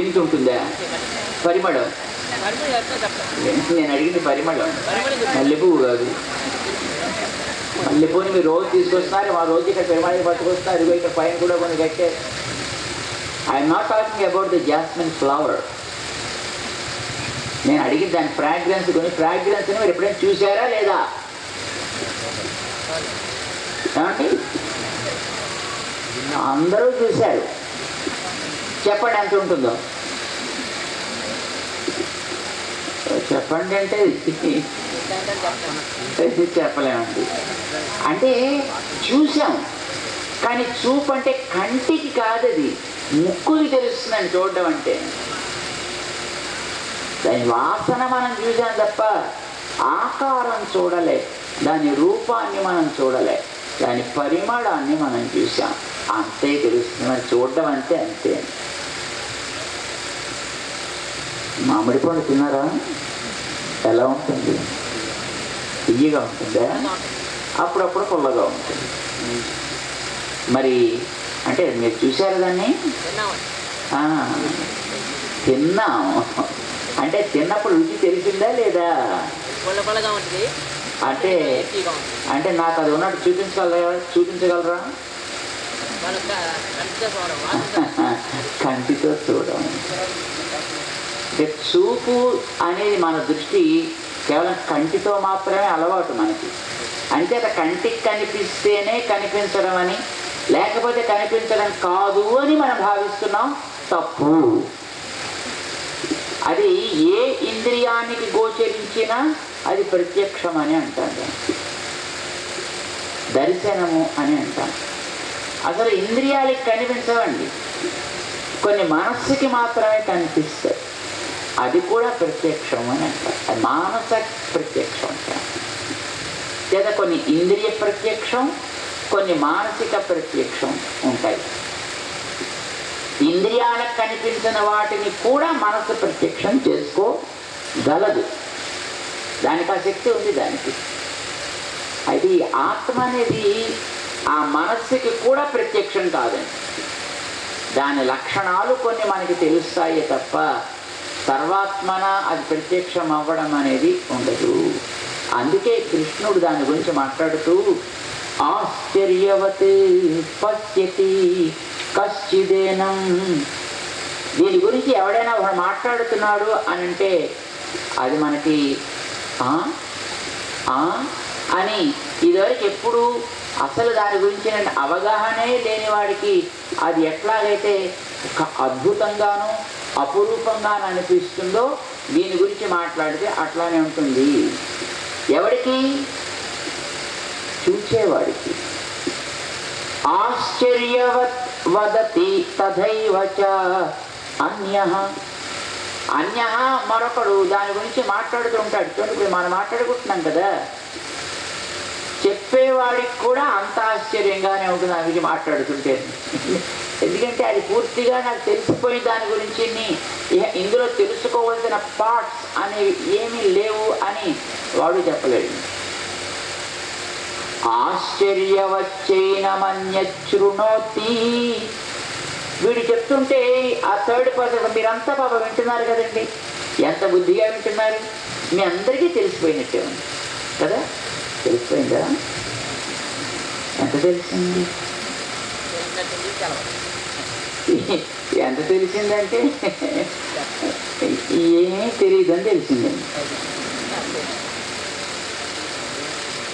ఇంత ఉంటుందా? పరిమళం? నేను అడిగింది పరిమళం. మల్లెపువ్వు కాదు. మల్లెపూని మీరు రోజు తీసుకొస్తున్నారు మా రోజు ఇక్కడ పరిమళం పట్టుకొస్తున్నారు ఇదిగో ఇక్కడ పైన కూడా కొన్ని కట్టే. I'm not talking about the jasmine flower నేను అడిగింది దాని ఫ్రాగ్రెన్స్ కొన్ని ఫ్రాగ్రెన్స్ని మీరు ఎప్పుడైనా చూసారా లేదా? ఏమండి? అందరూ చూశారు. చెప్పండి ఎంత ఉంటుందో? చెప్పండి అంటే చెప్పలేమండి. అంటే చూసాం కానీ చూపు అంటే కంటికి కాదు అది. తెలుస్తుందని చూడడం అంటే. దాని వాసన మనం చూసాం తప్ప ఆకారం చూడలే దాని రూపాన్ని మనం చూడలే దాని పరిమళాన్ని మనం చూసాం అంతే తెలుస్తుంది చూడడం అంటే అంతే. మామిడి పండు తిన్నారా? ఎలా ఉంటుంది? తీయగా ఉంటుందా? అప్పుడప్పుడు పుల్లగా ఉంటుంది. మరి అంటే మీరు చూశారు దాన్ని? తిన్నాం. అంటే తిన్నప్పుడు రుచి తెలిసిందా లేదా? అంటే అంటే నాకు అది ఉన్నట్టు చూపించగలరా? చూపించగలరా? కంటితో చూడడం వాసన కంటితో చూడడం అంటే చూపు అనేది మన దృష్టి కేవలం కంటితో మాత్రమే అలవాటు మనకి. అంచేత కంటికి కనిపిస్తేనే కనిపించడం అని లేకపోతే కనిపించడం కాదు అని మనం భావిస్తున్నాం తప్పు. అది ఏ ఇంద్రియానికి గోచరించినా అది ప్రత్యక్షం అని అంటారు. దర్శనము అని అంటాం అసలు ఇంద్రియాలకి కనిపించవండి. కొన్ని మనస్సుకి మాత్రమే కనిపిస్తాయి. అది కూడా ప్రత్యక్షం అని అంటారు. మానస ప్రత్యక్షం అంటారు. లేదా కొన్ని ఇంద్రియ ప్రత్యక్షం కొన్ని మానసిక ప్రత్యక్షం ఉంటాయి. ఇంద్రియాలకు కనిపించిన వాటిని కూడా మనసు ప్రత్యక్షం చేసుకోగలదు. దానికి ఆ శక్తి ఉంది దానికి. అయితే ఈ ఆత్మ అనేది ఆ మనస్సుకి కూడా ప్రత్యక్షం కాదండి. దాని లక్షణాలు కొన్ని మనకి తెలుస్తాయి తప్ప సర్వాత్మన అది ప్రత్యక్షం అవ్వడం అనేది ఉండదు. అందుకే కృష్ణుడు దాని గురించి మాట్లాడుతూ ఆశ్చర్యవత్ పశ్యతి కశ్చిదేనం. దీని గురించి ఎవడైనా ఒకడు మాట్లాడుతున్నాడు అని అంటే అది మనకి అని ఇదివరకు ఎప్పుడు అసలు దాని గురించిన అవగాహనే లేని వాడికి అది ఎట్లాగైతే ఒక అద్భుతంగాను అపురూపంగా అనిపిస్తుందో దీని గురించి మాట్లాడితే అట్లానే ఉంటుంది. ఎవరికి చూచేవాడికి. ఆశ్చర్యవత్ వదతి తథైవ అన్య. అన్య మరొకడు దాని గురించి మాట్లాడుతూ ఉంటాడు. చూడండి ఇప్పుడు మనం మాట్లాడుకుంటున్నాం కదా. చెప్పేవాడికి కూడా అంత ఆశ్చర్యంగానే ఉంటుంది ఆ గురించి మాట్లాడుతుంటే. ఎందుకంటే అది పూర్తిగా నాకు తెలిసిపోయిన దాని గురించి ఇహ ఇందులో తెలుసుకోవలసిన పార్ట్స్ అనేవి ఏమీ లేవు అని వాడు చెప్పలేడు. ఆశ్చర్యవచ్చైనమన్యశృణోతి వీడు చెప్తుంటే ఆ థర్డ్ పర్సన్ మీరంతా పాప వింటున్నారు కదండి. ఎంత బుద్ధిగా వింటున్నారు? మీ అందరికీ తెలిసిపోయినట్టే ఉంది. కదా? తెలిసిపోయిందా? ఎంత తెలిసింది? ఎంత తెలిసిందంటే ఏమీ తెలియదని తెలిసిందండి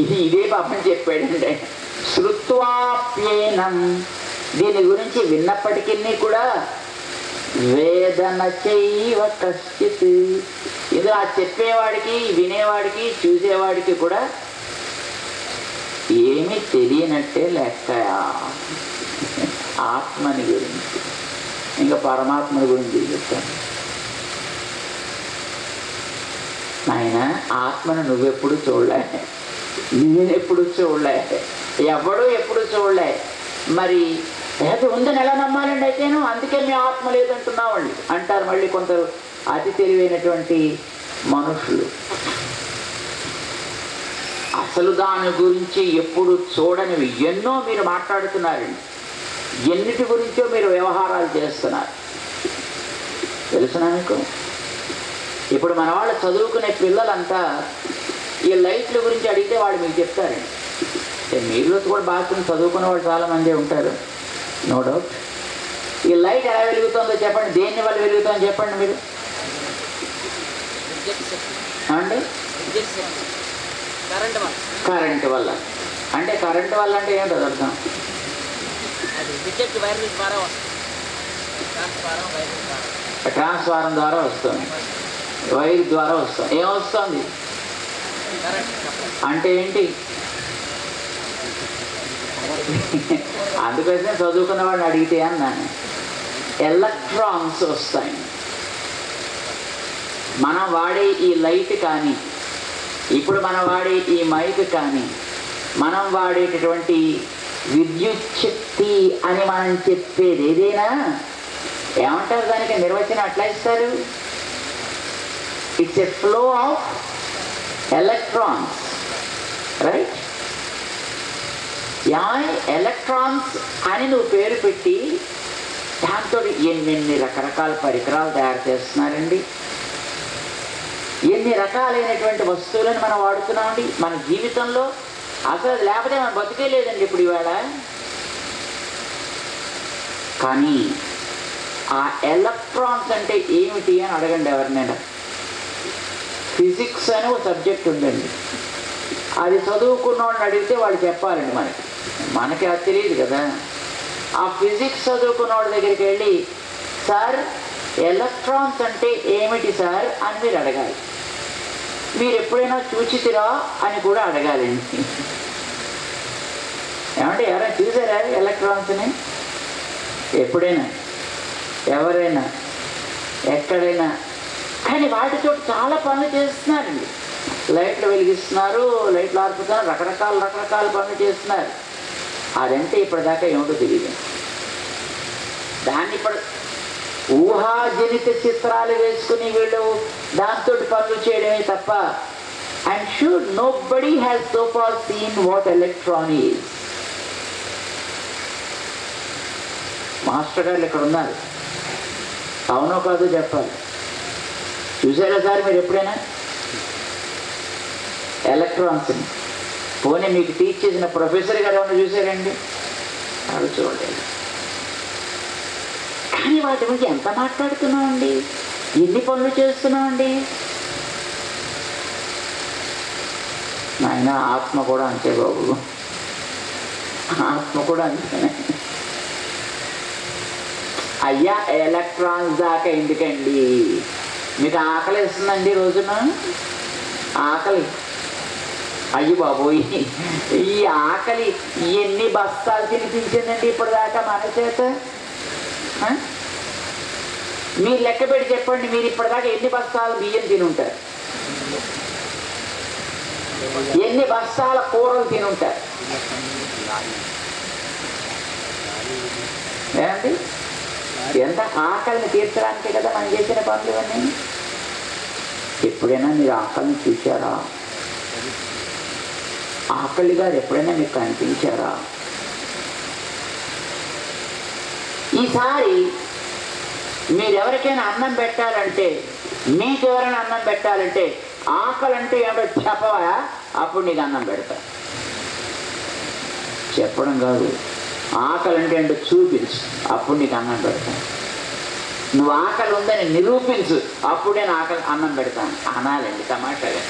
ఇది ఇదే పాపం చెప్పాడండి శృత్వాప్యేనం. దీని గురించి విన్నప్పటికీ కూడా వేదన చేయవ కశ్చిత్. ఇది ఆ చెప్పేవాడికి వినేవాడికి చూసేవాడికి కూడా ఏమీ తెలియనట్టే లెక్క ఆత్మని గురించి. ఇంకా పరమాత్మని గురించి చెప్తాను. ఆయన ఆత్మను నువ్వెప్పుడు చూడలే. నేనెప్పుడు చూడలే. ఎవడు ఎప్పుడు చూడలే. మరి అది ఉందని ఎలా నమ్మాలండి అయితేను? అందుకే మీ ఆత్మ లేదంటున్నామండి. అంటారు మళ్ళీ కొందరు అతి తెలివైనటువంటి మనుషులు. అసలు దాని గురించి ఎప్పుడు చూడనివి ఎన్నో మీరు మాట్లాడుతున్నారండి ఎన్నిటి గురించో మీరు వ్యవహారాలు చేస్తున్నారు. తెలుసునా మీకు? ఇప్పుడు మన వాళ్ళు చదువుకునే పిల్లలంతా ఈ లైట్ల గురించి అడిగితే వాళ్ళు మీకు చెప్తారండి మీలో కూడా బాత్రూమ్ చదువుకున్న వాళ్ళు చాలా మంది ఉంటారు. No doubt. ఈ లైట్ ఎలా వెలుగుతుందో చెప్పండి దేని వల్ల వెలుగుతుందో చెప్పండి మీరు. విద్యుత్ శక్తి ఏమండి విద్యుత్ శక్తి కరెంట్ వల్ల. కరెంట్ వల్ల. అంటే కరెంట్ వల్ల అంటే ఏంటో అర్థం ట్రాన్స్ఫారం వైర్ ద్వారా. వస్తుంది. వైర్ ద్వారా వస్తుంది. ఏమొస్తుంది అంటే ఏంటి? అందుకోసమే చదువుకున్న వాడిని అడిగితే అన్నాను ఎలక్ట్రాన్స్ వస్తాయి. మనం వాడే ఈ లైట్ కానీ ఇప్పుడు మనం వాడే ఈ మైక్ కానీ మనం వాడేటటువంటి విద్యుత్ శక్తి అని మనం చెప్పేది ఏదైనా ఏమంటారు దానికి నిర్వచనం అట్లా ఇస్తారు? It's a flow of electrons right ya electrons అని నువ్వు పేరు పెట్టి దాంతో ఎన్నెన్ని రకరకాల పరికరాలు తయారు చేస్తున్నారండి? ఎన్ని రకాలైనటువంటి వస్తువులను మనం వాడుతున్నామండి? మన జీవితంలో అసలు లేకపోతే మనం బతికే లేదండి ఇప్పుడు ఇవాళ. కానీ ఆ ఎలక్ట్రాన్స్ అంటే ఏమిటి అని అడగండి ఎవరినైనా. ఫిజిక్స్ అని ఒక సబ్జెక్ట్ ఉందండి. అది చదువుకున్న వాళ్ళని అడిగితే వాళ్ళు చెప్పాలండి మనకి. మనకి అది తెలియదు కదా. ఆ ఫిజిక్స్ చదువుకున్న వాళ్ళ దగ్గరికి వెళ్ళి సార్ ఎలక్ట్రాన్స్ అంటే ఏమిటి సార్? అని మీరు అడగాలి. మీరు ఎప్పుడైనా చూచితిరా అని కూడా అడగాలండి ఏమంటే ఎవరైనా చూసారా ఎలక్ట్రానిక్స్ని ఎప్పుడైనా ఎవరైనా ఎక్కడైనా. కానీ వాటితో చాలా పనులు చేస్తున్నారండి లైట్లు వెలిగిస్తున్నారు లైట్లు ఆర్పుతున్నారు రకరకాల రకరకాల పనులు చేస్తున్నారు. అదంటే ఇప్పటిదాకా ఏమిటో తెలియదు దాన్ని ఇప్పుడు ఊహాజనిత చిత్రాలు వేసుకుని వీళ్ళు దాంతో పనులు చేయడమే తప్ప and sure nobody has so far seen what electron is master గారు ఇక్కడ ఉన్నారు. అవునో కాదు చెప్పాలి. చూసారా సార్ మీరు ఎప్పుడైనా? ఎలక్ట్రాన్స్ని పోనీ మీకు టీచ్ చేసిన ప్రొఫెసర్ గారు ఏమైనా చూసారండి? అది చూడలేదు కానీ వాటి గురించి ఎంత మాట్లాడుతున్నామండి? ఎన్ని పనులు చేస్తున్నామండి? నాయన ఆత్మ కూడా అంతే బాబు. ఆత్మ కూడా అంతేనే. అయ్యా ఎలక్ట్రాన్స్ దాకా ఎందుకండి? మీకు ఆకలి ఇస్తుందండి రోజున? ఆకలి? అయ్యి బాబోయ్. ఈ ఆకలి ఎన్ని బస్తాలు తినిపించిందండి ఇప్పటిదాకా మన చేత? మీరు లెక్క పెట్టి చెప్పండి మీరు ఇప్పటిదాకా ఎన్ని బస్తాలు బియ్యం తినుంటారు? ఎన్ని బస్తాల కూరలు తినుంటారు? ఏమండి? ఎంత ఆకలిని తీర్చడానికే కదా మనం చేసిన పనులు ఇవన్నీ? ఎప్పుడైనా మీరు ఆకలిని చూశారా? ఆకలి గారు ఎప్పుడైనా మీకు కనిపించారా? ఈసారి మీరు ఎవరికైనా అన్నం పెట్టాలంటే మీకు ఎవరైనా అన్నం పెట్టాలంటే ఆకలి అంటే ఏమిటో చెప్పవా? అప్పుడు నీకు అన్నం పెడతా. చెప్పడం కాదు. ఆకలి అంటే ఏంటో చూపించు. అప్పుడు నీకు అన్నం పెడతాను నువ్వు ఆకలి ఉందని నిరూపించు. అప్పుడే నేను ఆకలి అన్నం పెడతాను. అనాలండి తమాషాగా.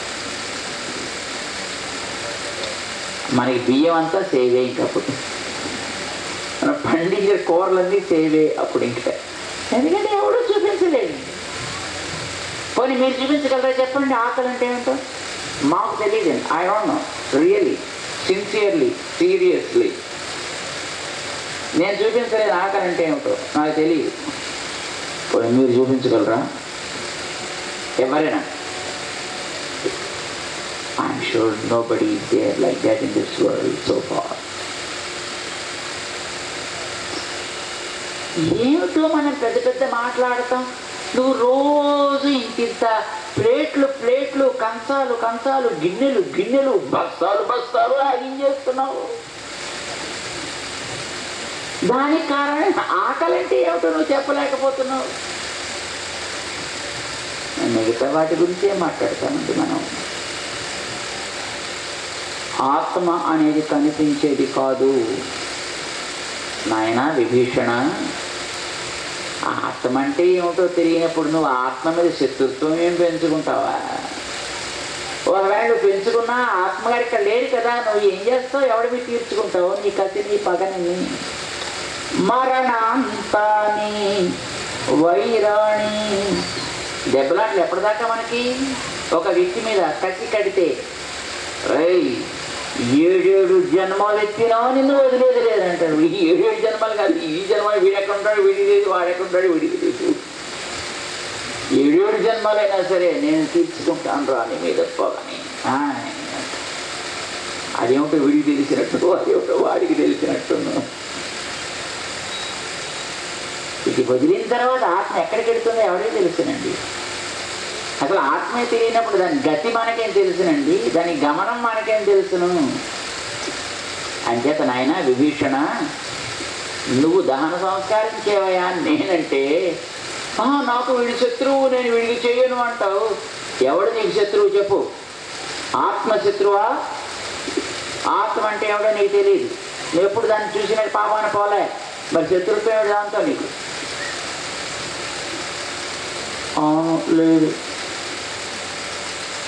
మనకి బియ్యం అంతా సేవే ఇంకప్పుడు. మన పండించే కూరలన్నీ సేవే అప్పుడు ఇంకా ఎందుకంటే ఎవడూ చూపించలేదు. పోనీ మీరు చూపించగలరా? చెప్పండి ఆకలి అంటే ఏంటో? మాకు తెలియదు. I don't know really sincerely seriously నేను చూపించలేదు ఆకలి అంటే ఏమిటో నాకు తెలియదు. పోనీ మీరు చూపించగలరా? ఎవరైనా? I'm sure nobody is there like that in this world so ఏమిటో మనం పెద్ద పెద్ద మాట్లాడతాం? నువ్వు రోజు ఇంతింత ప్లేట్లు ప్లేట్లు కంచాలు కంచాలు గిన్నెలు గిన్నెలు బస్తాలు బస్తాలు అది చేస్తున్నావు. దానికి కారణం ఆకలి అంటే ఏమిటో నువ్వు చెప్పలేకపోతున్నావు. మిగతా వాటి గురించే మాట్లాడతామండి మనం. ఆత్మ అనేది కనిపించేది కాదు. నాయన విభీషణ. ఆత్మ అంటే ఏమిటో తెలియనప్పుడు నువ్వు ఆత్మ మీద శత్రుత్వం ఏం పెంచుకుంటావా? ఒకవేళ నువ్వు పెంచుకున్నా ఆత్మగారి ఇక్కడ లేడు కదా నువ్వు ఏం చేస్తావు? ఎవడి మీద తీర్చుకుంటావు? నీ కత్తి నీ పగని. మరణాంతాని వైరాణి. దెబ్బలాట్లు ఎప్పటిదాకా మనకి? ఒక వ్యక్తి మీద కత్తి కడితే. రై ఏడేడు జన్మాలు ఎత్తినా నిన్ను వదిలేదు లేదంటాడు. ఈ ఏడేడు జన్మలు కాదు ఈ జన్మ వీడెక్కడుంటాడు వీడి లేదు వాడెక్కడుంటాడు వీడికి లేదు ఏడేడు జన్మలైనా సరే నేను తీర్చుకుంటాను రా నీ మీద పోగని. అదేమిటో వీడికి తెలిసినట్టు అదేమిటో వాడికి తెలిసినట్టు ఇది వదిలిన తర్వాత ఆత్మ ఎక్కడికి వెళుతుందో ఎవరికి తెలుసునండి? అసలు ఆత్మే తెలియనప్పుడు దాని గతి మనకేం తెలుసునండి? దాని గమనం మనకేం తెలుసును? అంచేత నాయన విభీషణ నువ్వు దహన సంస్కారం చేయవయా? నేనంటే నాకు వీడి శత్రువు నేను వీడికి చేయను అంటావు. ఎవడు నీకు శత్రువు చెప్పు? ఆత్మశత్రువా? ఆత్మ అంటే ఎవడో నీకు తెలియదు నువ్వు ఎప్పుడు దాన్ని చూసినట్టు పాపాన పోలే. మరి శత్రుత్వం ఏమిటి దాంతో నీకు? లేదు.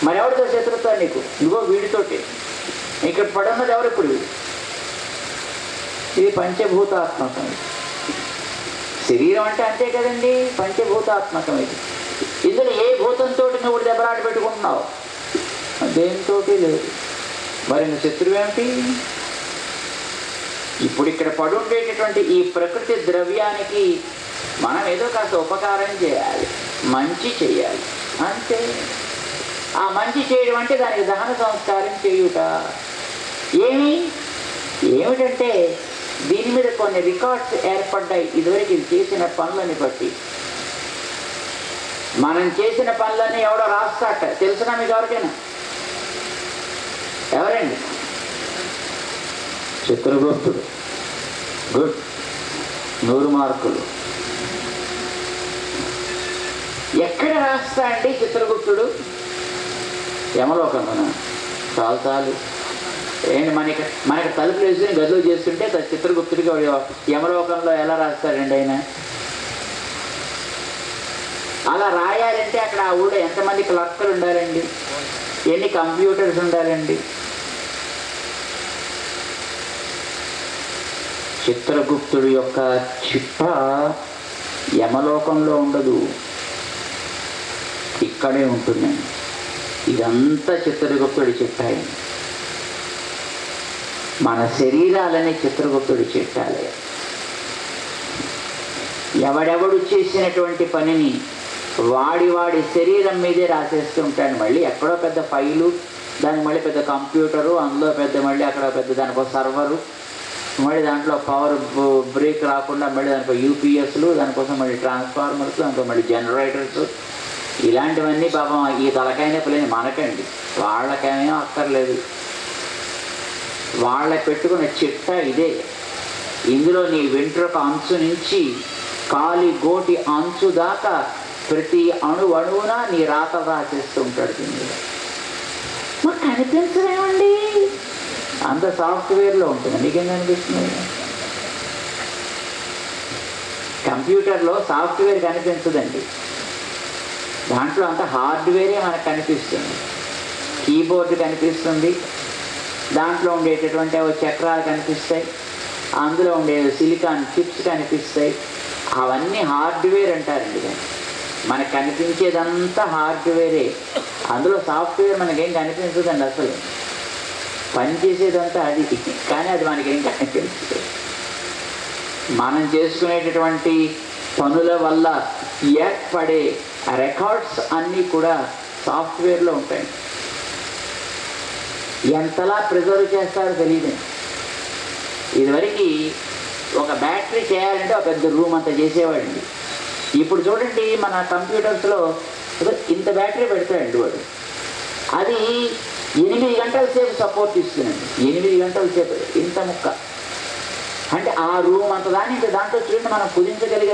మరి ఎవరితో శత్రుత్వం నీకు? ఇదిగో వీడితోటి. ఇక్కడ పడున్నది ఎవరు ఇప్పుడు ఇది పంచభూతాత్మకం. శరీరం అంటే అంతే కదండి పంచభూతాత్మకం ఇది. ఇందులో ఏ భూతంతో నువ్వు దెబ్బలాట పెట్టుకుంటున్నావు? దేనితో లేదు. మరి నువ్వు శత్రువు ఏమిటి? ఇప్పుడు ఇక్కడ పడుండేటటువంటి ఈ ప్రకృతి ద్రవ్యానికి మనం ఏదో కాస్త ఉపకారం చేయాలి మంచి చేయాలి. అంతే. ఆ మంచి చేయడం అంటే దానికి దహన సంస్కారం చేయుట. ఏమి? ఏమిటంటే దీని మీద కొన్ని రికార్డ్స్ ఏర్పడ్డాయి. ఇదివరకు ఇది చేసిన పనులని బట్టి. మనం చేసిన పనులన్నీ ఎవడో రాస్తాట తెలుసునా మీకు ఎవరికైనా? ఎవరండి? చిత్రగుప్తుడు. గుడ్. నూరు మార్కులు. ఎక్కడ రాస్తా అండి చిత్రగుప్తుడు? యమలోకమున చాలు చాలు. ఏంటి మనకి మనకి తలుపులు వేసుకుని గదులు చేస్తుంటే చిత్రగుప్తుడికి యమలోకంలో ఎలా రాస్తాడండి ఆయన? అలా రాయాలంటే అక్కడ ఆ ఊళ్ళో ఎంతమంది క్లర్కులు ఉండాలండి? ఎన్ని కంప్యూటర్స్ ఉండాలండి? చిత్రగుప్తుడి యొక్క చిట్ట యమలోకంలో ఉండదు. ఇక్కడే ఉంటుందండి. ఇదంతా చిత్రగుప్తుడి చిట్టాయి మన శరీరాలని చిత్రగుప్తుడి చిట్టాలి ఎవడెవడు చేసినటువంటి పనిని వాడి వాడి శరీరం మీదే రాసేస్తుంటాడు మళ్ళీ ఎక్కడో పెద్ద ఫైలు దానికి మళ్ళీ పెద్ద కంప్యూటరు అందులో పెద్ద మళ్ళీ అక్కడ పెద్ద దానికి ఒక సర్వరు మళ్ళీ దాంట్లో పవర్ బ్రేక్ రాకుండా మళ్ళీ దానికి యూపీఎస్లు దానికోసం మళ్ళీ ట్రాన్స్ఫార్మర్స్ దానికో మళ్ళీ జనరేటర్స్ ఇలాంటివన్నీ పాపం ఈ తలకాయ పిల్లని మనకండి. వాళ్ళకేమో అక్కర్లేదు. వాళ్ళ పెట్టుకున్న చిట్ట ఇదే. ఇందులో నీ వెంట్రుక అంచు నుంచి కాలి గోటి అంచు దాకా ప్రతి అణు అణువున నీ రాత రాసేస్తూ ఉంటాడు ఇందులో మాకు కనిపించలేమండి. అంత సాఫ్ట్వేర్లో ఉంటుంది. నీకేం కనిపిస్తుంది? కంప్యూటర్లో సాఫ్ట్వేర్ కనిపించదండి. దాంట్లో అంత హార్డ్వేరే మనకు కనిపిస్తుంది. కీబోర్డు కనిపిస్తుంది. దాంట్లో ఉండేటటువంటి చక్రాలు కనిపిస్తాయి. అందులో ఉండే సిలికాన్ చిప్స్ కనిపిస్తాయి. అవన్నీ హార్డ్వేర్ అంటారండి దాన్ని మనకు కనిపించేదంతా హార్డ్వేరే. అందులో సాఫ్ట్వేర్ మనకేం కనిపించదండి అసలు. పనిచేసేదంతా అది. కానీ అది మనకేం కనిపించదు. మనం చేసుకునేటటువంటి పనుల వల్ల ఏర్పడే రికార్డ్స్ అన్నీ కూడా సాఫ్ట్వేర్లో ఉంటాయి. ఎంతలా ప్రిజర్వ్ చేస్తారో తెలియదు ఇదివరకు ఒక బ్యాటరీ చేయాలంటే ఒక పెద్ద రూమ్ అంతా చేసేవాడండి ఇప్పుడు చూడండి మన కంప్యూటర్స్లో ఇంత బ్యాటరీ పెడతాడండి వాడు. అది ఎనిమిది గంటల సేపు సపోర్ట్ ఇస్తుందండి. ఎనిమిది గంటల సేపు ఇంత ముక్క. అంటే ఆ రూమ్ అంత దాన్ని ఇంకా దాంట్లో చూడండి మనం కుదించగలిగాం.